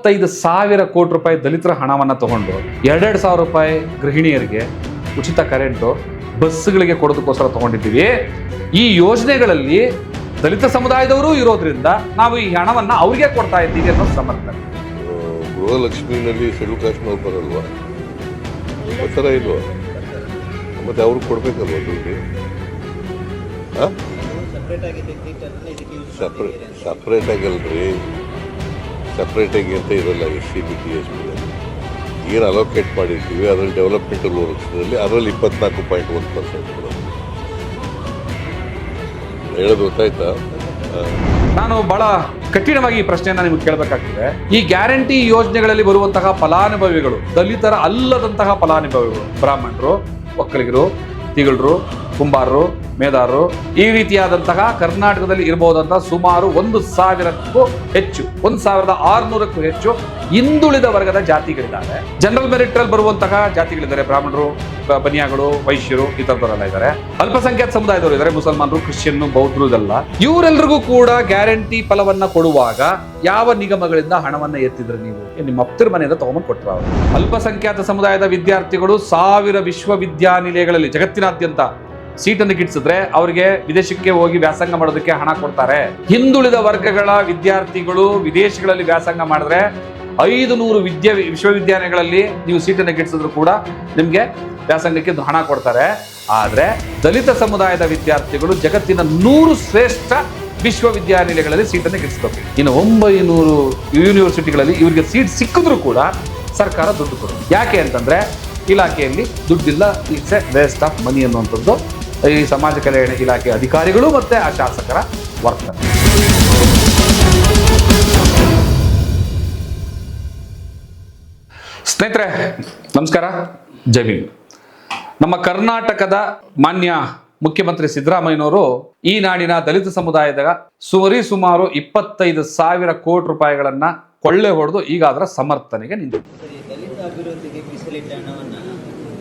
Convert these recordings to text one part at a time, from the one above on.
ಇಪ್ಪತ್ತೈದು ಸಾವಿರ ಕೋಟಿ ರೂಪಾಯಿ ದಲಿತರ ಹಣವನ್ನು ತಗೊಂಡು ಎರಡೆರಡು ಸಾವಿರ ರೂಪಾಯಿ ಗೃಹಿಣಿಯರಿಗೆ ಉಚಿತ ಕರೆಂಟು ಬಸ್ಗಳಿಗೆ ಕೊಡೋದಕ್ಕೋಸ್ಕರ ತಗೊಂಡಿದ್ದೀವಿ. ಈ ಯೋಜನೆಗಳಲ್ಲಿ ದಲಿತ ಸಮುದಾಯದವರು ಇರೋದ್ರಿಂದ ನಾವು ಈ ಹಣವನ್ನು ಅವ್ರಿಗೆ ಕೊಡ್ತಾ ಇದ್ದೀವಿ ಅನ್ನೋದು ಸಮರ್ಥನೆ. ಗೃಹಲಕ್ಷ್ಮಿನಲ್ಲಿ ಶೆಡ್ಯೂಲ್ ಕಾಸ್ಟ್ನವ್ರು ಬರಲ್ವಾ ಥರ ಇಲ್ವಾ? ಮತ್ತೆ ಅವ್ರಿಗೆ ಕೊಡ್ಬೇಕಲ್ವ ದುಡ್ಡು? ಸಪ್ರೇಟ್ ಸಪ್ರೇಟ್ ಅಲ್ರಿ ಸಪ್ರೇಟಾಗಿ ಅಂತ ಇರಲ್ಲ S C B T S P ಏನು ಅಲೋಕೇಟ್ ಮಾಡಿರ್ತೀವಿ, ಅದರಲ್ಲಿ ಡೆವಲಪ್ಮೆಂಟ್ ವರ್ಕ್ಸ್ನಲ್ಲಿ ಅದರಲ್ಲಿ ಇಪ್ಪತ್ನಾಲ್ಕು ಪಾಯಿಂಟ್ ಒಂದು ಪರ್ಸೆಂಟ್ ಹೇಳೋದು ಗೊತ್ತಾಯ್ತಾ? ನಾನು ಬಹಳ ಕಠಿಣವಾಗಿ ಈ ಪ್ರಶ್ನೆಯನ್ನ ನಿಮ್ಗೆ ಕೇಳಬೇಕಾಗ್ತದೆ. ಈ ಗ್ಯಾರಂಟಿ ಯೋಜನೆಗಳಲ್ಲಿ ಬರುವಂತಹ ಫಲಾನುಭವಿಗಳು, ದಲಿತರ ಅಲ್ಲದಂತಹ ಫಲಾನುಭವಿಗಳು, ಬ್ರಾಹ್ಮಣರು, ಒಕ್ಕಲಿಗರು, ತಿಗಳರು, ಕುಂಬಾರರು ಮೇದಾರರು ಈ ರೀತಿಯಾದಂತಹ ಕರ್ನಾಟಕದಲ್ಲಿ ಇರಬಹುದಂತಹ ಸುಮಾರು ಒಂದು ಸಾವಿರಕ್ಕೂ ಹೆಚ್ಚು, ಒಂದು ಸಾವಿರದ ಆರುನೂರಕ್ಕೂ ಹೆಚ್ಚು ಹಿಂದುಳಿದ ವರ್ಗದ ಜಾತಿಗಳಿದ್ದಾರೆ. ಜನರಲ್ ಮೆರಿಟ್ ಅಲ್ಲಿ ಬರುವಂತಹ ಜಾತಿಗಳಿದ್ದಾರೆ, ಬ್ರಾಹ್ಮಣರು ಬನಿಯಾಗಳು, ವೈಶ್ಯರು, ಈ ತರದವರೆಲ್ಲ ಇದ್ದಾರೆ. ಅಲ್ಪಸಂಖ್ಯಾತ ಸಮುದಾಯದವರು ಇದ್ದಾರೆ, ಮುಸಲ್ಮಾನರು ಕ್ರಿಶ್ಚಿಯನ್ ಬೌದ್ಧರು ಇದೆಲ್ಲ. ಇವರೆಲ್ಲರಿಗೂ ಕೂಡ ಗ್ಯಾರಂಟಿ ಫಲವನ್ನ ಕೊಡುವಾಗ ಯಾವ ನಿಗಮಗಳಿಂದ ಹಣವನ್ನ ಎತ್ತಿದ್ರೆ ನೀವು? ನಿಮ್ಮ ಅಪ್ತರ ಮನೆಯಿಂದ ತಗೊಂಡು ಕೊಟ್ಟರು ಅವರು. ಅಲ್ಪಸಂಖ್ಯಾತ ಸಮುದಾಯದ ವಿದ್ಯಾರ್ಥಿಗಳು ಸಾವಿರ ವಿಶ್ವವಿದ್ಯಾನಿಲಯಗಳಲ್ಲಿ, ಜಗತ್ತಿನಾದ್ಯಂತ ಸೀಟನ್ನು ಗಿಟ್ಟಿಸಿದ್ರೆ ಅವರಿಗೆ ವಿದೇಶಕ್ಕೆ ಹೋಗಿ ವ್ಯಾಸಂಗ ಮಾಡೋದಕ್ಕೆ ಹಣ ಕೊಡ್ತಾರೆ. ಹಿಂದುಳಿದ ವರ್ಗಗಳ ವಿದ್ಯಾರ್ಥಿಗಳು ವಿದೇಶಗಳಲ್ಲಿ ವ್ಯಾಸಂಗ ಮಾಡಿದ್ರೆ ಐದು ನೂರು ವಿದ್ಯಾ ವಿಶ್ವವಿದ್ಯಾಲಯಗಳಲ್ಲಿ ನೀವು ಸೀಟನ್ನು ಗಿಟ್ಟಿಸಿದ್ರು ಕೂಡ ನಿಮಗೆ ವ್ಯಾಸಂಗಕ್ಕೆ ಹಣ ಕೊಡ್ತಾರೆ. ಆದರೆ ದಲಿತ ಸಮುದಾಯದ ವಿದ್ಯಾರ್ಥಿಗಳು ಜಗತ್ತಿನ ನೂರು ಶ್ರೇಷ್ಠ ವಿಶ್ವವಿದ್ಯಾನಿಲಯಗಳಲ್ಲಿ ಸೀಟನ್ನು ಗಿಟ್ಟಿಸಬೇಕು ಇನ್ನು ಒಂಬೈನೂರು ಯೂನಿವರ್ಸಿಟಿಗಳಲ್ಲಿ ಇವರಿಗೆ ಸೀಟ್ ಸಿಕ್ಕಿದ್ರು ಕೂಡ ಸರ್ಕಾರ ದುಡ್ಡು ಕೊಡುತ್ತೆ. ಯಾಕೆ ಅಂತಂದ್ರೆ ಇಲಾಖೆಯಲ್ಲಿ ದುಡ್ಡಿಲ್ಲ, it's a waste of money ಅನ್ನುವಂಥದ್ದು. ಈ ಸಮಾಜ ಕಲ್ಯಾಣ ಇಲಾಖೆ ಅಧಿಕಾರಿಗಳು ಮತ್ತೆ ಆ ಶಾಸಕರ ವರ್ತನೆ. ಸ್ನೇಹಿತರೆ, ನಮಸ್ಕಾರ. ಜೈ ನಮ್ಮ ಕರ್ನಾಟಕದ ಮಾನ್ಯ ಮುಖ್ಯಮಂತ್ರಿ ಸಿದ್ದರಾಮಯ್ಯನವರು ಈ ನಾಡಿನ ದಲಿತ ಸಮುದಾಯದ ಸುವರಿ ಸುಮಾರು ಇಪ್ಪತ್ತೈದು ಸಾವಿರ ಕೋಟಿ ರೂಪಾಯಿಗಳನ್ನ ಕೊಳ್ಳೆ ಹೊಡೆದು ಈಗ ಅದರ ಸಮರ್ಥನೆಗೆ ನಿಂತಿದೆ ಸರಿ ದಲಿತ ಅಭಿವೃದ್ಧಿಗೆ ಮೀಸಲಿಟ್ಟ ಹಣವನ್ನ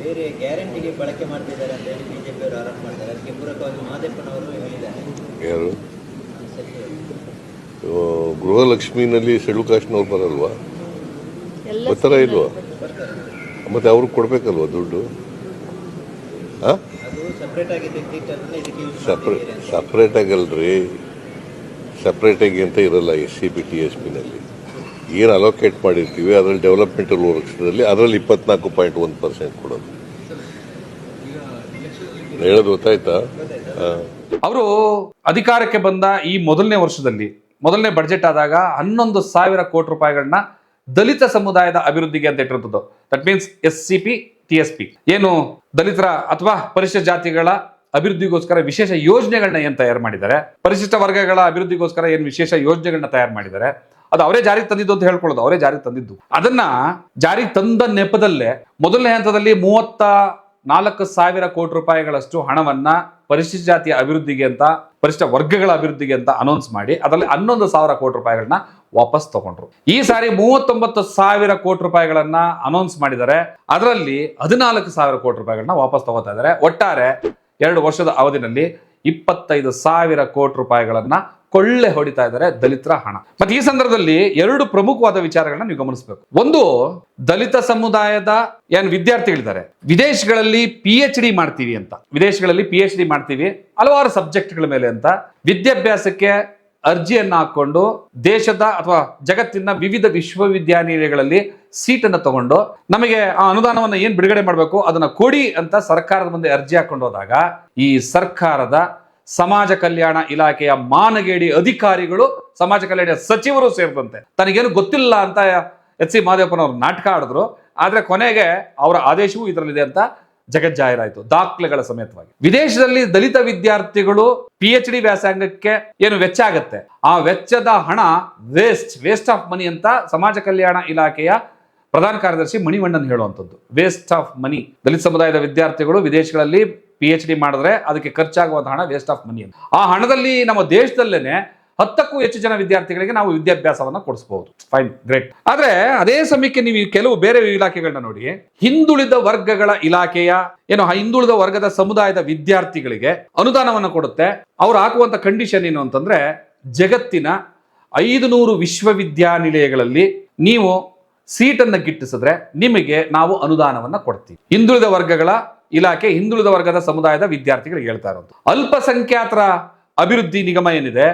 ಬೇರೆ ಗ್ಯಾರಂಟಿಗೆ ಬಳಕೆ ಮಾಡ್ತಿದ್ದಾರೆ ಅಂತ ಹೇಳಿ ಬಿಜೆಪಿ ಅವರು ಆರೋಪ ಮಾಡ್ತಾರೆ. ಅದಕ್ಕೆ ಪೂರಕವಾಗಿ ಮಾದೇಪ್ಪನವರು ಹೇಳಿದ್ದಾರೆ. ಯಾರು? ಗೃಹಲಕ್ಷ್ಮಿನಲ್ಲಿ ಶೆಡ್ಯೂಲ್ ಕಾಶ್ನವ್ರು ಬರಲ್ವಾ? ಬರ್ತಾರ ಇಲ್ವಾ? ಮತ್ತೆ ಅವ್ರಿಗೆ ಕೊಡ್ಬೇಕಲ್ವಾ ದುಡ್ಡು? ಸಪ್ರೇಟ್ ಅದು ಸಪ್ರೇಟ್ ಆಗಿ ಸಪ್ರೇಟಾಗಿ ಅಂತ. ಇರಲ್ಲ S C B T S ಪಿನಲ್ಲಿ ಏನು ಅಲೋಕೇಟ್ ಮಾಡಿರ್ತೀವಿ ಅದರಲ್ಲಿ ಡೆವಲಪ್ಮೆಂಟಲ್ ವರ್ಕ್ಸ್ನಲ್ಲಿ ಅದರಲ್ಲಿ ಇಪ್ಪತ್ನಾಲ್ಕು ಪಾಯಿಂಟ್ ಒಂದು ಪರ್ಸೆಂಟ್ ಕೊಡೋದು. ಹೇಳೋದು ಗೊತ್ತಾಯ್ತಾ? ಅವರು ಅಧಿಕಾರಕ್ಕೆ ಬಂದ ಈ ಮೊದಲನೇ ವರ್ಷದಲ್ಲಿ, ಮೊದಲನೇ ಬಡ್ಜೆಟ್ ಆದಾಗ ಹನ್ನೊಂದು ಸಾವಿರ ಕೋಟಿ ರೂಪಾಯಿಗಳನ್ನ ದಲಿತ ಸಮುದಾಯದ ಅಭಿವೃದ್ಧಿಗೆ ಅಂತ ಇಟ್ಟಿರುತ್ತದೆ that means S C P T S P ಏನು ದಲಿತರ ಅಥವಾ ಪರಿಶಿಷ್ಟ ಜಾತಿಗಳ ಅಭಿವೃದ್ಧಿಗೋಸ್ಕರ ವಿಶೇಷ ಯೋಜನೆಗಳನ್ನ ಏನ್ ತಯಾರು ಮಾಡಿದ್ದಾರೆ? ಪರಿಶಿಷ್ಟ ವರ್ಗಗಳ ಅಭಿವೃದ್ಧಿಗೋಸ್ಕರ ಏನು ವಿಶೇಷ ಯೋಜನೆಗಳನ್ನ ತಯಾರು ಮಾಡಿದ್ದಾರೆ? ಅದು ಅವರೇ ಜಾರಿಗೆ ತಂದಿದ್ದು ಅಂತ ಹೇಳ್ಕೊಳ್ಳೋದು, ಅವರೇ ಜಾರಿಗೆ ತಂದಿದ್ದು. ಅದನ್ನ ಜಾರಿಗೆ ತಂದ ನೆಪದಲ್ಲೇ ಮೊದಲನೇ ಹಂತದಲ್ಲಿ ಮೂವತ್ತ ನಾಲ್ಕು ಸಾವಿರ ಕೋಟಿ ರೂಪಾಯಿಗಳಷ್ಟು ಹಣವನ್ನ ಪರಿಶಿಷ್ಟ ಜಾತಿಯ ಅಭಿವೃದ್ಧಿಗೆ ಅಂತ, ಪರಿಶಿಷ್ಟ ವರ್ಗಗಳ ಅಭಿವೃದ್ಧಿಗೆ ಅಂತ ಅನೌನ್ಸ್ ಮಾಡಿ, ಅದರಲ್ಲಿ ಹನ್ನೊಂದು ಸಾವಿರ ಕೋಟಿ ರೂಪಾಯಿಗಳನ್ನ ವಾಪಸ್ ತಗೊಂಡ್ರು. ಈ ಸಾರಿ ಮೂವತ್ತೊಂಬತ್ತು ಸಾವಿರ ಕೋಟಿ ರೂಪಾಯಿಗಳನ್ನ ಅನೌನ್ಸ್ ಮಾಡಿದ್ದಾರೆ. ಅದರಲ್ಲಿ ಹದಿನಾಲ್ಕು ಸಾವಿರ ಕೋಟಿ ರೂಪಾಯಿಗಳನ್ನ ವಾಪಸ್ ತಗೋತಾ ಇದ್ದಾರೆ. ಒಟ್ಟಾರೆ ಎರಡು ವರ್ಷದ ಅವಧಿನಲ್ಲಿ ಇಪ್ಪತ್ತೈದು ಸಾವಿರ ಕೋಟಿ ರೂಪಾಯಿಗಳನ್ನ ಕೊಳ್ಳೆ ಹೊಡಿತಾ ಇದ್ದಾರೆ ದಲಿತರ ಹಣ. ಮತ್ತೆ ಈ ಸಂದರ್ಭದಲ್ಲಿ ಎರಡು ಪ್ರಮುಖವಾದ ವಿಚಾರಗಳನ್ನ ನೀವು ಗಮನಿಸಬೇಕು. ಒಂದು, ದಲಿತ ಸಮುದಾಯದ ಏನ್ ವಿದ್ಯಾರ್ಥಿಗಳಿದ್ದಾರೆ. ವಿದೇಶಗಳಲ್ಲಿ ಪಿ ಎಚ್ ಡಿ ಮಾಡ್ತೀವಿ ಅಂತ. ವಿದೇಶಗಳಲ್ಲಿ ಪಿ ಎಚ್ ಡಿ ಮಾಡ್ತೀವಿ. ಹಲವಾರು ಸಬ್ಜೆಕ್ಟ್ಗಳ ಮೇಲೆ ಅಂತ ವಿದ್ಯಾಭ್ಯಾಸಕ್ಕೆ ಅರ್ಜಿಯನ್ನು ಹಾಕೊಂಡು ದೇಶದ ಅಥವಾ ಜಗತ್ತಿನ ವಿವಿಧ ವಿಶ್ವವಿದ್ಯಾನಿಲಯಗಳಲ್ಲಿ ಸೀಟನ್ನು ತಗೊಂಡು ನಮಗೆ ಆ ಅನುದಾನವನ್ನ ಏನು ಬಿಡುಗಡೆ ಮಾಡಬೇಕು, ಅದನ್ನ ಕೊಡಿ ಅಂತ ಸರ್ಕಾರದ ಮುಂದೆ ಅರ್ಜಿ ಹಾಕೊಂಡು ಹೋದಾಗ ಈ ಸರ್ಕಾರದ ಸಮಾಜ ಕಲ್ಯಾಣ ಇಲಾಖೆಯ ಮಾನಗೇಡಿ ಅಧಿಕಾರಿಗಳು, ಸಮಾಜ ಕಲ್ಯಾಣ ಸಚಿವರು ಸೇರಿದಂತೆ. ತನಗೇನು ಗೊತ್ತಿಲ್ಲ ಅಂತ ಎಚ್ ಸಿ ಮಾದೇವಪ್ಪನವರು ನಾಟಕ ಆಡಿದ್ರು. ಆದರೆ ಕೊನೆಗೆ ಅವರ ಆದೇಶವೂ ಇದರಲ್ಲಿದೆ ಅಂತ ಜಗಜ್ಜಾಹೀರಾಯಿತು ದಾಖಲೆಗಳ ಸಮೇತವಾಗಿ. ವಿದೇಶದಲ್ಲಿ ದಲಿತ ವಿದ್ಯಾರ್ಥಿಗಳು ಪಿ ಎಚ್ ಡಿ ವ್ಯಾಸಂಗಕ್ಕೆ ಏನು ವೆಚ್ಚ ಆಗುತ್ತೆ? ಆ ವೆಚ್ಚದ ಹಣ ವೇಸ್ಟ್ ವೇಸ್ಟ್ ಆಫ್ ಮನಿ ಅಂತ ಸಮಾಜ ಕಲ್ಯಾಣ ಇಲಾಖೆಯ ಪ್ರಧಾನ ಕಾರ್ಯದರ್ಶಿ ಮಣಿವಣ್ಣನ್ ಹೇಳುವಂಥದ್ದು. ವೇಸ್ಟ್ ಆಫ್ ಮನಿ ದಲಿತ ಸಮುದಾಯದ ವಿದ್ಯಾರ್ಥಿಗಳು ವಿದೇಶಗಳಲ್ಲಿ ಪಿ ಎಚ್ ಡಿ ಮಾಡಿದ್ರೆ ಅದಕ್ಕೆ ಖರ್ಚಾಗುವಂಥ ಹಣ ವೇಸ್ಟ್ ಆಫ್ ಮನಿ ಅಂತ. ಆ ಹಣದಲ್ಲಿ ನಮ್ಮ ದೇಶದಲ್ಲೇನೆ ಹತ್ತಕ್ಕೂ ಹೆಚ್ಚು ಜನ ವಿದ್ಯಾರ್ಥಿಗಳಿಗೆ ನಾವು ವಿದ್ಯಾಭ್ಯಾಸವನ್ನು ಕೊಡಿಸಬಹುದು ಫೈನ್ ಗ್ರೇಟ್ ಆದ್ರೆ ಅದೇ ಸಮಯಕ್ಕೆ ನೀವು ಕೆಲವು ಬೇರೆ ಇಲಾಖೆಗಳನ್ನ ನೋಡಿ, ಹಿಂದುಳಿದ ವರ್ಗಗಳ ಇಲಾಖೆಯ, ಏನು ಹಿಂದುಳಿದ ವರ್ಗದ ಸಮುದಾಯದ ವಿದ್ಯಾರ್ಥಿಗಳಿಗೆ ಅನುದಾನವನ್ನು ಕೊಡುತ್ತೆ. ಅವ್ರು ಹಾಕುವಂತ ಕಂಡೀಷನ್ ಏನು ಅಂತಂದ್ರೆ ಜಗತ್ತಿನ ಐದು ನೂರು ವಿಶ್ವವಿದ್ಯಾನಿಲಯಗಳಲ್ಲಿ ನೀವು ಸೀಟನ್ನು ಗಿಟ್ಟಿಸಿದ್ರೆ ನಿಮಗೆ ನಾವು ಅನುದಾನವನ್ನು ಕೊಡ್ತೀವಿ. ಹಿಂದುಳಿದ ವರ್ಗಗಳ ಇಲಾಖೆ ಹಿಂದುಳಿದ ವರ್ಗದ ಸಮುದಾಯದ ವಿದ್ಯಾರ್ಥಿಗಳಿಗೆ ಹೇಳ್ತಾ ಇರೋದು. ಅಲ್ಪಸಂಖ್ಯಾತರ ಅಭಿವೃದ್ಧಿ ನಿಗಮ ಏನಿದೆ,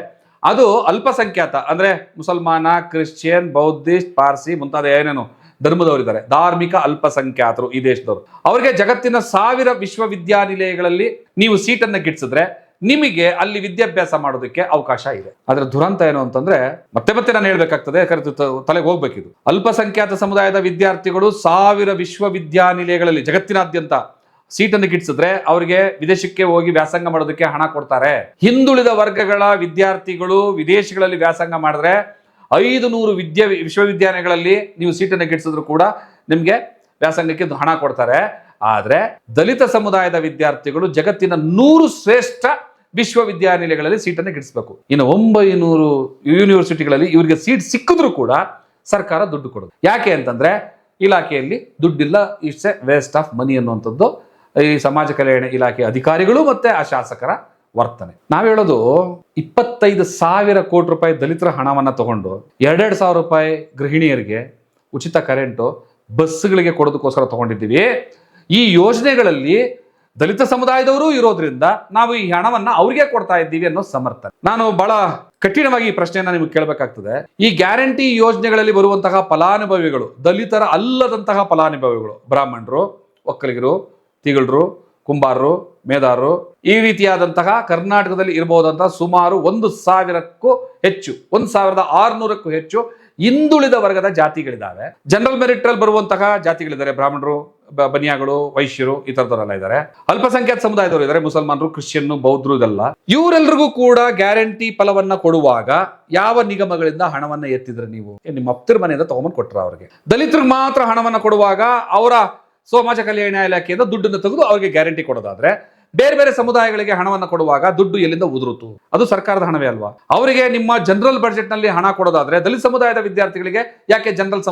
ಅದು ಅಲ್ಪಸಂಖ್ಯಾತ, ಅಂದ್ರೆ ಮುಸಲ್ಮಾನ, ಕ್ರಿಶ್ಚಿಯನ್, ಬೌದ್ಧಿಸ್ಟ್, ಪಾರ್ಸಿ ಮುಂತಾದ ಏನೇನು ಧರ್ಮದವರಿದ್ದಾರೆ ಧಾರ್ಮಿಕ ಅಲ್ಪಸಂಖ್ಯಾತರು ಈ ದೇಶದವರು. ಅವರಿಗೆ ಜಗತ್ತಿನ ಸಾವಿರ ವಿಶ್ವವಿದ್ಯಾನಿಲಯಗಳಲ್ಲಿ ನೀವು ಸೀಟನ್ನು ಗಿಟ್ಟಿಸಿದ್ರೆ ನಿಮಗೆ ಅಲ್ಲಿ ವಿದ್ಯಾಭ್ಯಾಸ ಮಾಡೋದಕ್ಕೆ ಅವಕಾಶ ಇದೆ. ಅದರ ದುರಂತ ಏನು ಅಂತಂದ್ರೆ, ಮತ್ತೆ ಮತ್ತೆ ನಾನು ಹೇಳ್ಬೇಕಾಗ್ತದೆ ತಲೆಗೆ ಹೋಗ್ಬೇಕಿದು. ಅಲ್ಪಸಂಖ್ಯಾತ ಸಮುದಾಯದ ವಿದ್ಯಾರ್ಥಿಗಳು ಸಾವಿರ ವಿಶ್ವವಿದ್ಯಾನಿಲಯಗಳಲ್ಲಿ, ಜಗತ್ತಿನಾದ್ಯಂತ ಸೀಟನ್ನು ಗಿಟ್ಟಿಸಿದ್ರೆ ಅವರಿಗೆ ವಿದೇಶಕ್ಕೆ ಹೋಗಿ ವ್ಯಾಸಂಗ ಮಾಡೋದಕ್ಕೆ ಹಣ ಕೊಡ್ತಾರೆ. ಹಿಂದುಳಿದ ವರ್ಗಗಳ ವಿದ್ಯಾರ್ಥಿಗಳು ವಿದೇಶಗಳಲ್ಲಿ ವ್ಯಾಸಂಗ ಮಾಡಿದ್ರೆ ಐದು ನೂರು ವಿದ್ಯಾ ವಿಶ್ವವಿದ್ಯಾಲಯಗಳಲ್ಲಿ ನೀವು ಸೀಟನ್ನು ಗಿಟ್ಟಿಸಿದ್ರು ಕೂಡ ನಿಮಗೆ ವ್ಯಾಸಂಗಕ್ಕೆ ಹಣ ಕೊಡ್ತಾರೆ. ಆದರೆ ದಲಿತ ಸಮುದಾಯದ ವಿದ್ಯಾರ್ಥಿಗಳು ಜಗತ್ತಿನ ನೂರು ಶ್ರೇಷ್ಠ ವಿಶ್ವವಿದ್ಯಾನಿಲಯಗಳಲ್ಲಿ ಸೀಟನ್ನು ಗಿಡಿಸ್ಬೇಕು ಇನ್ನು ಒಂಬೈನೂರು ಯೂನಿವರ್ಸಿಟಿಗಳಲ್ಲಿ ಇವರಿಗೆ ಸೀಟ್ ಸಿಕ್ಕಿದ್ರು ಕೂಡ ಸರ್ಕಾರ ದುಡ್ಡು ಕೊಡೋದು ಯಾಕೆ ಅಂತಂದ್ರೆ ಇಲಾಖೆಯಲ್ಲಿ ದುಡ್ಡಿಲ್ಲ it's a waste of money ಅನ್ನುವಂಥದ್ದು ಈ ಸಮಾಜ ಕಲ್ಯಾಣ ಇಲಾಖೆ ಅಧಿಕಾರಿಗಳು ಮತ್ತೆ ಆ ಶಾಸಕರ ವರ್ತನೆ. ನಾವು ಹೇಳೋದು ಇಪ್ಪತ್ತೈದು ಸಾವಿರ ಕೋಟಿ ರೂಪಾಯಿ ದಲಿತರ ಹಣವನ್ನ ತಗೊಂಡು ಎರಡೆರಡು ಸಾವಿರ ರೂಪಾಯಿ ಗೃಹಿಣಿಯರಿಗೆ ಉಚಿತ ಕರೆಂಟು ಬಸ್ಗಳಿಗೆ ಕೊಡೋದಕ್ಕೋಸ್ಕರ ತಗೊಂಡಿದ್ದೀವಿ. ಈ ಯೋಜನೆಗಳಲ್ಲಿ ದಲಿತ ಸಮುದಾಯದವರು ಇರೋದ್ರಿಂದ ನಾವು ಈ ಹಣವನ್ನ ಅವ್ರಿಗೆ ಕೊಡ್ತಾ ಇದ್ದೀವಿ ಅನ್ನೋ ಸಮರ್ಥನೆ. ನಾನು ಬಹಳ ಕಠಿಣವಾಗಿ ಈ ಪ್ರಶ್ನೆಯನ್ನ ನಿಮಗೆ ಕೇಳಬೇಕಾಗ್ತದೆ. ಈ ಗ್ಯಾರಂಟಿ ಯೋಜನೆಗಳಲ್ಲಿ ಬರುವಂತಹ ಫಲಾನುಭವಿಗಳು, ದಲಿತರ ಅಲ್ಲದಂತಹ ಫಲಾನುಭವಿಗಳು, ಬ್ರಾಹ್ಮಣರು, ಒಕ್ಕಲಿಗರು ತಿಗಳರು, ಕುಂಬಾರರು, ಮೇದಾರರು ಈ ರೀತಿಯಾದಂತಹ ಕರ್ನಾಟಕದಲ್ಲಿ ಇರಬಹುದಂತಹ ಸುಮಾರು ಒಂದು ಸಾವಿರಕ್ಕೂ ಹೆಚ್ಚು, ಒಂದು ಸಾವಿರದ ಆರುನೂರಕ್ಕೂ ಹೆಚ್ಚು ಹಿಂದುಳಿದ ವರ್ಗದ ಜಾತಿಗಳಿದ್ದಾವೆ ಜನರಲ್ ಮೆರಿಟ್ ಅಲ್ಲಿ ಬರುವಂತಹ ಜಾತಿಗಳಿದ್ದಾರೆ. ಬ್ರಾಹ್ಮಣರು ಬನಿಯಾಗಳು, ವೈಶ್ಯರು ಈ ತರದವರೆಲ್ಲ ಇದ್ದಾರೆ. ಅಲ್ಪಸಂಖ್ಯಾತ ಸಮುದಾಯದವರು ಇದ್ದಾರೆ. ಮುಸಲ್ಮಾನರು ಕ್ರಿಶ್ಚಿಯನ್ ಬೌದ್ಧರು ಇದೆಲ್ಲ. ಇವರೆಲ್ಲರಿಗೂ ಕೂಡ ಗ್ಯಾರಂಟಿ ಫಲವನ್ನ ಕೊಡುವಾಗ ಯಾವ ನಿಗಮಗಳಿಂದ ಹಣವನ್ನ ಎತ್ತಿದ್ರೆ ನೀವು? ನಿಮ್ಮ ಅಪ್ತಿರ ಮನೆಯಿಂದ ತಗೊಂಬಂದು ಕೊಟ್ಟರು ಅವ್ರಿಗೆ. ದಲಿತರಿಗೆ ಮಾತ್ರ ಹಣವನ್ನ ಕೊಡುವಾಗ ಅವರ ಸಮಾಜ ಕಲ್ಯಾಣ ಇಲಾಖೆಯಿಂದ ದುಡ್ಡನ್ನು ತೆಗೆದು ಅವರಿಗೆ ಗ್ಯಾರಂಟಿ ಕೊಡೋದಾದ್ರೆ ಬೇರೆ ಬೇರೆ ಸಮುದಾಯಗಳಿಗೆ ಹಣವನ್ನು ಕೊಡುವಾಗ ದುಡ್ಡು ಎಲ್ಲಿಂದ ಉದುರುತು? ಅದು ಸರ್ಕಾರದ ಹಣವೇ ಅಲ್ವಾ? ಅವರಿಗೆ ನಿಮ್ಮ ಜನರಲ್ ಬಜೆಟ್ನಲ್ಲಿ ಹಣ ಕೊಡೋದಾದ್ರೆ ದಲಿತ ಸಮುದಾಯದ ವಿದ್ಯಾರ್ಥಿಗಳಿಗೆ ಯಾಕೆ ಜನರಲ್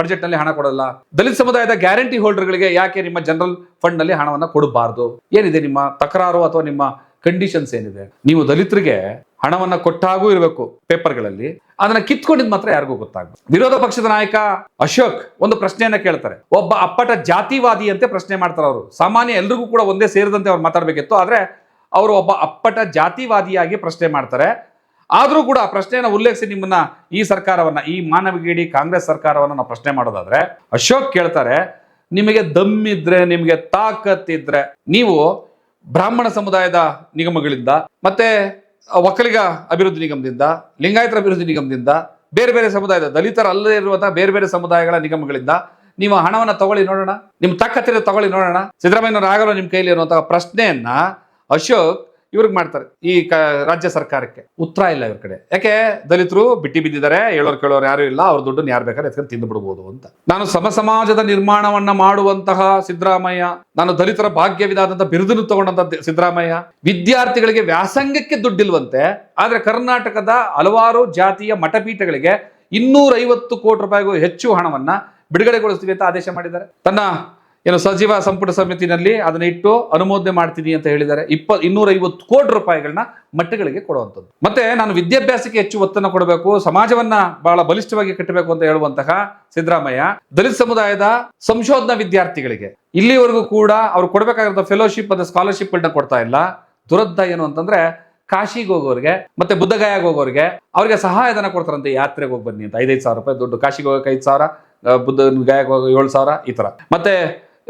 ಬಜೆಟ್ನಲ್ಲಿ ಹಣ ಕೊಡಲ್ಲ? ದಲಿತ ಸಮುದಾಯದ ಗ್ಯಾರಂಟಿ ಹೋಲ್ಡರ್ಗಳಿಗೆ ಯಾಕೆ ನಿಮ್ಮ ಜನರಲ್ ಫಂಡ್ನಲ್ಲಿ ಹಣವನ್ನು ಕೊಡಬಾರ್ದು? ಏನಿದೆ ನಿಮ್ಮ ತಕರಾರು ಅಥವಾ ನಿಮ್ಮ ಕಂಡೀಷನ್ಸ್ ಏನಿದೆ? ನೀವು ದಲಿತರಿಗೆ ಹಣವನ್ನ ಕೊಟ್ಟಾಗೂ ಇರಬೇಕು ಪೇಪರ್ಗಳಲ್ಲಿ, ಅದನ್ನ ಕಿತ್ಕೊಂಡಿದ್ ಮಾತ್ರ ಯಾರಿಗೂ ಗೊತ್ತಾಗ ವಿರೋಧ ಪಕ್ಷದ ನಾಯಕ ಅಶೋಕ್ ಒಂದು ಪ್ರಶ್ನೆಯನ್ನ ಕೇಳ್ತಾರೆ. ಒಬ್ಬ ಅಪ್ಪಟ ಜಾತಿವಾದಿ ಅಂತ ಪ್ರಶ್ನೆ ಮಾಡ್ತಾರೆ ಅವರು. ಸಾಮಾನ್ಯ ಎಲ್ರಿಗೂ ಕೂಡ ಒಂದೇ ಸೇರಿದಂತೆ ಅವ್ರು ಮಾತಾಡ್ಬೇಕಿತ್ತು, ಆದ್ರೆ ಅವರು ಒಬ್ಬ ಅಪ್ಪಟ ಜಾತಿವಾದಿಯಾಗಿ ಪ್ರಶ್ನೆ ಮಾಡ್ತಾರೆ. ಆದ್ರೂ ಕೂಡ ಆ ಪ್ರಶ್ನೆಯನ್ನ ಉಲ್ಲೇಖಿಸಿ ನಿಮ್ಮನ್ನ ಈ ಸರ್ಕಾರವನ್ನ, ಈ ಮಾನವಗೇಡಿ ಕಾಂಗ್ರೆಸ್ ಸರ್ಕಾರವನ್ನ ನಾವು ಪ್ರಶ್ನೆ ಮಾಡೋದಾದ್ರೆ, ಅಶೋಕ್ ಕೇಳ್ತಾರೆ, ನಿಮಗೆ ದಮ್ಮಿದ್ರೆ, ನಿಮಗೆ ತಾಕತ್ತಿದ್ರೆ, ನೀವು ಬ್ರಾಹ್ಮಣ ಸಮುದಾಯದ ನಿಗಮಗಳಿಂದ, ಮತ್ತೆ ಒಕ್ಕಲಿಗ ಅಭಿವೃದ್ಧಿ ನಿಗಮದಿಂದ, ಲಿಂಗಾಯತರ ಅಭಿವೃದ್ಧಿ ನಿಗಮದಿಂದ, ಬೇರೆ ಬೇರೆ ಸಮುದಾಯದ ದಲಿತರ ಅಲ್ಲದೆ ಇರುವಂತಹ ಬೇರೆ ಬೇರೆ ಸಮುದಾಯಗಳ ನಿಗಮಗಳಿಂದ ನೀವು ಹಣವನ್ನು ತಗೊಳ್ಳಿ ನೋಡೋಣ ನಿಮ್ ತಾಕತ್ತಿರ ತಗೊಳ್ಳಿ ನೋಡೋಣ. ಸಿದ್ದರಾಮಯ್ಯನವರು ಆಗಲು ನಿಮ್ಮ ಕೈಯಲ್ಲಿ ಇರುವಂತಹ ಪ್ರಶ್ನೆಯನ್ನ ಅಶೋಕ್ ಇವ್ರಿಗೆ ಮಾಡ್ತಾರೆ ಈ ಕ, ರಾಜ್ಯ ಸರ್ಕಾರಕ್ಕೆ. ಉತ್ತರ ಇಲ್ಲ ಇವ್ರ ಕಡೆ. ಯಾಕೆ? ದಲಿತರು ಬಿಟ್ಟಿ ಬಿದ್ದಿದ್ದಾರೆ, ಹೇಳೋರು ಕೇಳೋರು ಯಾರು ಇಲ್ಲ, ಅವ್ರ ದುಡ್ಡನ್ನು ಯಾರು ಬೇಕಾದ್ರೆ ಎತ್ಕೊಂಡು ತಿಂದು ಬಿಡ್ಬೋದು ಅಂತ. ನಾನು ಸಮ ಸಮಾಜದ ನಿರ್ಮಾಣವನ್ನ ಮಾಡುವಂತಹ ಸಿದ್ದರಾಮಯ್ಯ, ನಾನು ದಲಿತರ ಭಾಗ್ಯವಿದಾದಂತಹ ಬಿರುದನ್ನು ತಗೊಂಡಂತ ಸಿದ್ದರಾಮಯ್ಯ, ವಿದ್ಯಾರ್ಥಿಗಳಿಗೆ ವ್ಯಾಸಂಗಕ್ಕೆ ದುಡ್ಡಿಲ್ವಂತೆ, ಆದ್ರೆ ಕರ್ನಾಟಕದ ಹಲವಾರು ಜಾತಿಯ ಮಠಪೀಠಗಳಿಗೆ ಇನ್ನೂರ ಐವತ್ತು ಕೋಟಿ ರೂಪಾಯಿಗೂ ಹೆಚ್ಚು ಹಣವನ್ನ ಬಿಡುಗಡೆಗೊಳಿಸ್ತೀವಿ ಅಂತ ಆದೇಶ ಮಾಡಿದ್ದಾರೆ. ತನ್ನ ಏನು ಸಚಿವ ಸಂಪುಟ ಸಮಿತಿನಲ್ಲಿ ಅದನ್ನ ಇಟ್ಟು ಅನುಮೋದನೆ ಮಾಡ್ತೀನಿ ಅಂತ ಹೇಳಿದ್ದಾರೆ. ಇಪ್ಪ ಇನ್ನೂರ ಐವತ್ತು ಕೋಟಿ ರೂಪಾಯಿಗಳನ್ನ ಮಟ್ಟಗಳಿಗೆ ಕೊಡುವಂಥದ್ದು. ಮತ್ತೆ ನಾನು ವಿದ್ಯಾಭ್ಯಾಸಕ್ಕೆ ಹೆಚ್ಚು ಒತ್ತನ್ನು ಕೊಡಬೇಕು, ಸಮಾಜವನ್ನ ಬಹಳ ಬಲಿಷ್ಠವಾಗಿ ಕಟ್ಟಬೇಕು ಅಂತ ಹೇಳುವಂತಹ ಸಿದ್ದರಾಮಯ್ಯ, ದಲಿತ ಸಮುದಾಯದ ಸಂಶೋಧನಾ ವಿದ್ಯಾರ್ಥಿಗಳಿಗೆ. ಇಲ್ಲಿವರೆಗೂ ಕೂಡ ಅವ್ರು ಕೊಡಬೇಕಾಗಿರೋ ಫೆಲೋಶಿಪ್ ಮತ್ತು ಸ್ಕಾಲರ್ಶಿಪ್ ಗಳನ್ನ ಕೊಡ್ತಾ ಇಲ್ಲ. ದುರದ್ದ ಏನು ಅಂತಂದ್ರೆ ಕಾಶಿಗೆ ಹೋಗೋರಿಗೆ ಮತ್ತೆ ಬುದ್ಧಗಯಾಗ ಹೋಗೋರಿಗೆ ಅವ್ರಿಗೆ ಸಹಾಯಧನ ಕೊಡ್ತಾರಂತೆ ಯಾತ್ರೆಗೆ ಹೋಗಿ ಬನ್ನಿ ಅಂತ. ಐದೈದು ಸಾವಿರ ರೂಪಾಯಿ ದುಡ್ಡು, ಕಾಶಿಗೆ ಹೋಗಕ್ಕೆ ಐದು ಸಾವಿರ ಬುದ್ಧ ಗಯಾಗ ಹೋಗಿ ಏಳು ಸಾವಿರ, ಈ ತರ ಮತ್ತೆ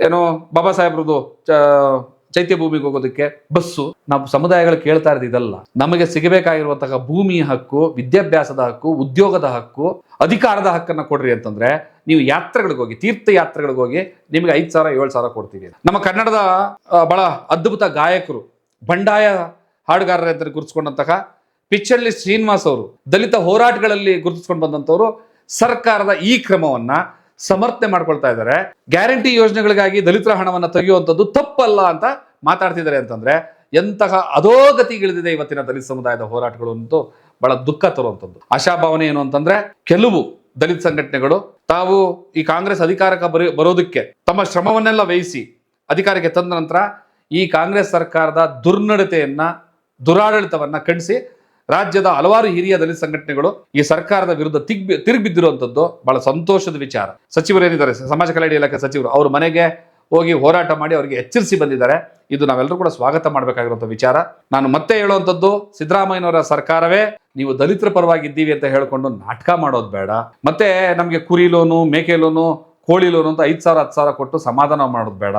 ಏನು ಬಾಬಾ ಸಾಹೇಬ್ರದ್ದು ಚೈತ್ಯ ಭೂಮಿಗೆ ಹೋಗೋದಕ್ಕೆ ಬಸ್ಸು. ನಾವು ಸಮುದಾಯಗಳು ಕೇಳ್ತಾ ಇರೋದು ಇದಲ್ಲ. ನಮಗೆ ಸಿಗಬೇಕಾಗಿರುವಂತಹ ಭೂಮಿ ಹಕ್ಕು, ವಿದ್ಯಾಭ್ಯಾಸದ ಹಕ್ಕು, ಉದ್ಯೋಗದ ಹಕ್ಕು, ಅಧಿಕಾರದ ಹಕ್ಕನ್ನ ಕೊಡ್ರಿ ಅಂತಂದ್ರೆ ನೀವು ಯಾತ್ರೆಗಳಿಗೆ ಹೋಗಿ ತೀರ್ಥ ಯಾತ್ರೆಗಳಿಗೆ ಹೋಗಿ ನಿಮಗೆ ಐದು ಸಾವಿರ, ಏಳು ಸಾವಿರ ಕೊಡ್ತೀವಿ. ನಮ್ಮ ಕನ್ನಡದ ಬಹಳ ಅದ್ಭುತ ಗಾಯಕರು, ಬಂಡಾಯ ಹಾಡುಗಾರರ ಅಂತ ಗುರುತಿಸ್ಕೊಂಡಂತಹ ಪಿಚ್ಚಳ್ಳಿ ಶ್ರೀನಿವಾಸ್ ಅವರು, ದಲಿತ ಹೋರಾಟಗಳಲ್ಲಿ ಗುರುತಿಸ್ಕೊಂಡು ಬಂದಂತವರು ಸರ್ಕಾರದ ಈ ಕ್ರಮವನ್ನ ಸಮರ್ಥನೆ ಮಾಡ್ಕೊಳ್ತಾ ಇದ್ದಾರೆ. ಗ್ಯಾರಂಟಿ ಯೋಜನೆಗಳಿಗಾಗಿ ದಲಿತರ ಹಣವನ್ನು ತೆಗೆಯುವಂಥದ್ದು ತಪ್ಪಲ್ಲ ಅಂತ ಮಾತಾಡ್ತಿದ್ದಾರೆ ಅಂತಂದ್ರೆ, ಎಂತಹ ಅಧೋಗತಿಗಿಳಿದಿದೆ ಇವತ್ತಿನ ದಲಿತ ಸಮುದಾಯದ ಹೋರಾಟಗಳು ಅಂತೂ ಬಹಳ ದುಃಖ ತರುವಂಥದ್ದು. ಆಶಾಭಾವನೆ ಏನು ಅಂತಂದ್ರೆ, ಕೆಲವು ದಲಿತ ಸಂಘಟನೆಗಳು ತಾವು ಈ ಕಾಂಗ್ರೆಸ್ ಅಧಿಕಾರಕ್ಕೆ ಬರಿ, ಬರೋದಕ್ಕೆ ತಮ್ಮ ಶ್ರಮವನ್ನೆಲ್ಲ ವಹಿಸಿ ಅಧಿಕಾರಕ್ಕೆ ತಂದ ನಂತರ ಈ ಕಾಂಗ್ರೆಸ್ ಸರ್ಕಾರದ ದುರ್ನಡತೆಯನ್ನ, ದುರಾಡಳಿತವನ್ನ ಖಂಡಿಸಿ ರಾಜ್ಯದ ಹಲವಾರು ಹಿರಿಯ ದಲಿತ ಸಂಘಟನೆಗಳು ಈ ಸರ್ಕಾರದ ವಿರುದ್ಧ ತಿಗ್ ತಿರುಗಿಬಿದ್ದಿರುವಂತದ್ದು ಬಹಳ ಸಂತೋಷದ ವಿಚಾರ. ಸಚಿವರು ಏನಿದ್ದಾರೆ, ಸಮಾಜ ಕಲ್ಯಾಣ ಇಲಾಖೆ ಸಚಿವರು ಅವ್ರ ಮನೆಗೆ ಹೋಗಿ ಹೋರಾಟ ಮಾಡಿ ಅವರಿಗೆ ಎಚ್ಚರಿಸಿ ಬಂದಿದ್ದಾರೆ. ಇದು ನಾವೆಲ್ಲರೂ ಕೂಡ ಸ್ವಾಗತ ಮಾಡಬೇಕಾಗಿರುವಂಥ ವಿಚಾರ. ನಾನು ಮತ್ತೆ ಹೇಳುವಂಥದ್ದು, ಸಿದ್ದರಾಮಯ್ಯನವರ ಸರ್ಕಾರವೇ, ನೀವು ದಲಿತರ ಪರವಾಗಿದ್ದೀವಿ ಅಂತ ಹೇಳಿಕೊಂಡು ನಾಟಕ ಮಾಡೋದು ಬೇಡ. ಮತ್ತೆ ನಮಗೆ ಕುರಿ ಲೋನು, ಮೇಕೆ ಲೋನು, ಕೋಳಿ ಲೋನು ಅಂತ ಐದು ಸಾವಿರ, ಹತ್ತು ಸಾವಿರ ಕೊಟ್ಟು ಸಮಾಧಾನ ಮಾಡೋದು ಬೇಡ.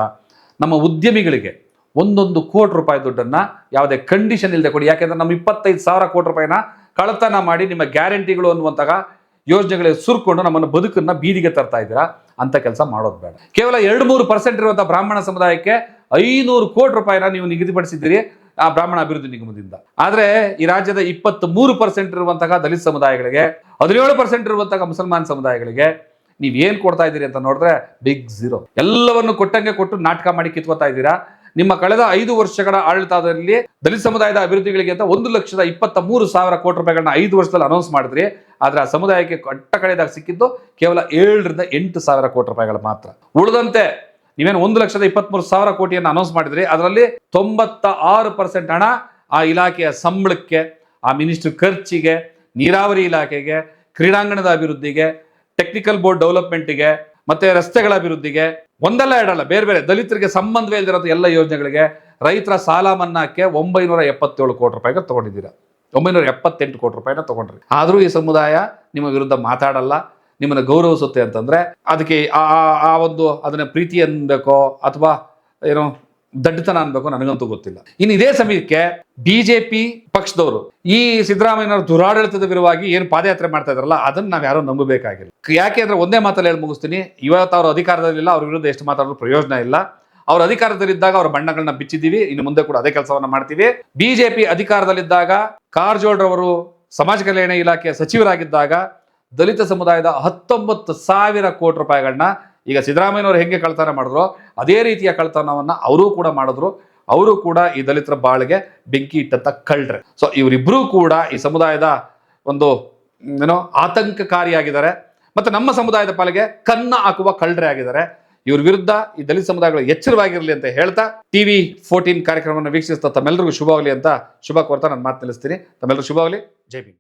ನಮ್ಮ ಉದ್ಯಮಿಗಳಿಗೆ ಒಂದೊಂದು ಕೋಟಿ ರೂಪಾಯಿ ದುಡ್ಡನ್ನ ಯಾವುದೇ ಕಂಡೀಷನ್ ಇಲ್ಲದೆ ಕೊಡಿ. ಯಾಕೆಂದ್ರೆ ನಮ್ಮ ಇಪ್ಪತ್ತೈದು ಸಾವಿರ ಕೋಟಿ ರೂಪಾಯಿನ ಕಳತನ ಮಾಡಿ ನಿಮ್ಮ ಗ್ಯಾರಂಟಿಗಳು ಅನ್ನುವಂತಹ ಯೋಜನೆಗಳಿಗೆ ಸುರ್ಕೊಂಡು ನಮ್ಮನ್ನು ಬದುಕನ್ನ ಬೀದಿಗೆ ತರ್ತಾ ಇದ್ದೀರಾ? ಅಂತ ಕೆಲಸ ಮಾಡೋದು ಬೇಡ. ಕೇವಲ ಎರಡು ಮೂರು ಪರ್ಸೆಂಟ್ ಇರುವಂಥ ಬ್ರಾಹ್ಮಣ ಸಮುದಾಯಕ್ಕೆ ಐನೂರು ಕೋಟಿ ರೂಪಾಯಿನ ನೀವು ನಿಗದಿಪಡಿಸಿದ್ದೀರಿ ಆ ಬ್ರಾಹ್ಮಣ ಅಭಿವೃದ್ಧಿ ನಿಗಮದಿಂದ. ಆದರೆ ಈ ರಾಜ್ಯದ ಇಪ್ಪತ್ತ್ ಮೂರು ಪರ್ಸೆಂಟ್ ಇರುವಂತಹ ದಲಿತ ಸಮುದಾಯಗಳಿಗೆ, ಹದಿನೇಳು ಪರ್ಸೆಂಟ್ ಇರುವಂತಹ ಮುಸಲ್ಮಾನ್ ಸಮುದಾಯಗಳಿಗೆ ನೀವ್ ಏನ್ ಕೊಡ್ತಾ ಇದ್ದೀರಿ ಅಂತ ನೋಡಿದ್ರೆ ಬಿಗ್ ಝೀರೋ ಎಲ್ಲವನ್ನು ಕೊಟ್ಟಂಗೆ ಕೊಟ್ಟು ನಾಟಕ ಮಾಡಿ ಕಿತ್ಕೋತಾ ಇದ್ದೀರಾ? ನಿಮ್ಮ ಕಳೆದ ಐದು ವರ್ಷಗಳ ಆಡಳಿತದಲ್ಲಿ ದಲಿತ ಸಮುದಾಯದ ಅಭಿವೃದ್ಧಿಗಳಿಗೆ ಅಂತ ಒಂದು ಲಕ್ಷದ ಇಪ್ಪತ್ತ ಮೂರು ಸಾವಿರ ಕೋಟಿ ರೂಪಾಯಿಗಳನ್ನ ಐದು ವರ್ಷದಲ್ಲಿ ಅನೌನ್ಸ್ ಮಾಡಿದ್ರಿ. ಆದ್ರೆ ಆ ಸಮುದಾಯಕ್ಕೆ ಕಟ್ಟ ಕಡೆದಾಗ ಸಿಕ್ಕಿದ್ದು ಕೇವಲ ಏಳರಿಂದ ಎಂಟು ಸಾವಿರ ಕೋಟಿ ರೂಪಾಯಿಗಳು ಮಾತ್ರ. ಉಳಿದಂತೆ ನೀವೇನು ಒಂದು ಲಕ್ಷದ ಇಪ್ಪತ್ಮೂರು ಸಾವಿರ ಕೋಟಿಯನ್ನು ಅನೌನ್ಸ್ ಮಾಡಿದ್ರಿ. ಅದರಲ್ಲಿ ತೊಂಬತ್ತ ಆರು ಪರ್ಸೆಂಟ್ ಹಣ ಆ ಇಲಾಖೆಯ ಸಂಬಳಕ್ಕೆ, ಆ ಮಿನಿಸ್ಟರ್ ಖರ್ಚಿಗೆ, ನೀರಾವರಿ ಇಲಾಖೆಗೆ, ಕ್ರೀಡಾಂಗಣದ ಅಭಿವೃದ್ಧಿಗೆ ಟೆಕ್ನಿಕಲ್ ಬೋರ್ಡ್ ಡೆವಲಪ್ಮೆಂಟ್ಗೆ ಮತ್ತೆ ರಸ್ತೆಗಳ ಅಭಿವೃದ್ಧಿಗೆ, ಒಂದಲ್ಲ ಎರಡಲ್ಲ, ಬೇರೆ ಬೇರೆ ದಲಿತರಿಗೆ ಸಂಬಂಧವೇ ಇಲ್ದಿರೋ ಎಲ್ಲ ಯೋಜನೆಗಳಿಗೆ ರೈತರ ಸಾಲ ಮನ್ನಾಕ್ಕೆ ಒಂಬೈನೂರ ಎಪ್ಪತ್ತೇಳು ಕೋಟಿ ರೂಪಾಯಿಗೆ ತಗೊಂಡಿದ್ದೀರಾ. ಒಂಬೈನೂರ ಎಪ್ಪತ್ತೆಂಟು ಕೋಟಿ ರೂಪಾಯಿನ ತಗೊಂಡ್ರಿ. ಆದರೂ ಈ ಸಮುದಾಯ ನಿಮ್ಮ ವಿರುದ್ಧ ಮಾತಾಡಲ್ಲ, ನಿಮ್ಮನ್ನು ಗೌರವಿಸುತ್ತೆ ಅಂತಂದ್ರೆ, ಅದಕ್ಕೆ ಆ ಒಂದು ಅದನ್ನ ಪ್ರೀತಿ ಅನ್ಬೇಕೋ ಅಥವಾ ಏನೋ ದಡ್ಡತನ ಅನ್ಬೇಕು, ನನಗಂತೂ ಗೊತ್ತಿಲ್ಲ. ಇನ್ನು ಇದೇ ಸಮಯಕ್ಕೆ ಬಿಜೆಪಿ ಪಕ್ಷದವರು, ಈ ಸಿದ್ದರಾಮಯ್ಯನವರ ದುರಾಡಳಿತದ ವಿರುವಾಗಿ ಏನು ಪಾದಯಾತ್ರೆ ಮಾಡ್ತಾ ಇದ್ರಲ್ಲ ಅದನ್ನ ನಾವು ಯಾರು ನಂಬಬೇಕಾಗಿಲ್ಲ. ಯಾಕೆ ಅಂದ್ರೆ ಒಂದೇ ಮಾತಲ್ಲಿ ಹೇಳಿ ಮುಗಿಸ್ತೀನಿ, ಇವತ್ತು ಅವರು ಅಧಿಕಾರದಲ್ಲಿಲ್ಲ, ಅವ್ರ ವಿರುದ್ಧ ಎಷ್ಟು ಮಾತಾಡೋದು ಪ್ರಯೋಜನ ಇಲ್ಲ. ಅವ್ರ ಅಧಿಕಾರದಲ್ಲಿದ್ದಾಗ ಅವ್ರ ಬಣ್ಣಗಳನ್ನ ಬಿಚ್ಚಿದ್ದೀವಿ, ಇನ್ನು ಮುಂದೆ ಕೂಡ ಅದೇ ಕೆಲಸವನ್ನ ಮಾಡ್ತೀವಿ. ಬಿಜೆಪಿ ಅಧಿಕಾರದಲ್ಲಿದ್ದಾಗ ಕಾರಜೋಳ್ ರವರು ಸಮಾಜ ಕಲ್ಯಾಣ ಇಲಾಖೆಯ ಸಚಿವರಾಗಿದ್ದಾಗ ದಲಿತ ಸಮುದಾಯದ ಹತ್ತೊಂಬತ್ತು ಸಾವಿರ ಕೋಟಿ ರೂಪಾಯಿಗಳನ್ನ ಈಗ ಸಿದ್ದರಾಮಯ್ಯನವರು ಹೆಂಗೆ ಕಳ್ತನ ಮಾಡಿದ್ರು, ಅದೇ ರೀತಿಯ ಕಳ್ತನವನ್ನು ಅವರೂ ಕೂಡ ಮಾಡಿದ್ರು. ಅವರು ಕೂಡ ಈ ದಲಿತರ ಬಾಳಿಗೆ ಬೆಂಕಿ ಇಟ್ಟಂತ ಕಳ್ರೆ. ಸೊ ಇವರಿಬ್ಬರೂ ಕೂಡ ಈ ಸಮುದಾಯದ ಒಂದು ಏನೋ ಆತಂಕಕಾರಿಯಾಗಿದ್ದಾರೆ. ಮತ್ತು ನಮ್ಮ ಸಮುದಾಯದ ಪಾಲಿಗೆ ಕನ್ನ ಹಾಕುವ ಕಳ್ರೆ ಆಗಿದ್ದಾರೆ. ಇವ್ರ ವಿರುದ್ಧ ಈ ದಲಿತ ಸಮುದಾಯಗಳು ಎಚ್ಚರವಾಗಿರಲಿ ಅಂತ ಹೇಳ್ತಾ, ಟಿವಿ ಫೋರ್ಟೀನ್ ಕಾರ್ಯಕ್ರಮವನ್ನು ವೀಕ್ಷಿಸ್ತಾ ತಮ್ಮೆಲ್ಲರಿಗೂ ಶುಭವಾಗಲಿ ಅಂತ ಶುಭ ಕೋರ್ತಾ ನಾನು ಮಾತು ನಿಲ್ಲಿಸ್ತೀನಿ. ತಮ್ಮೆಲ್ಲರೂ ಶುಭವಾಗಲಿ. ಜೈ ಭೀಮ್.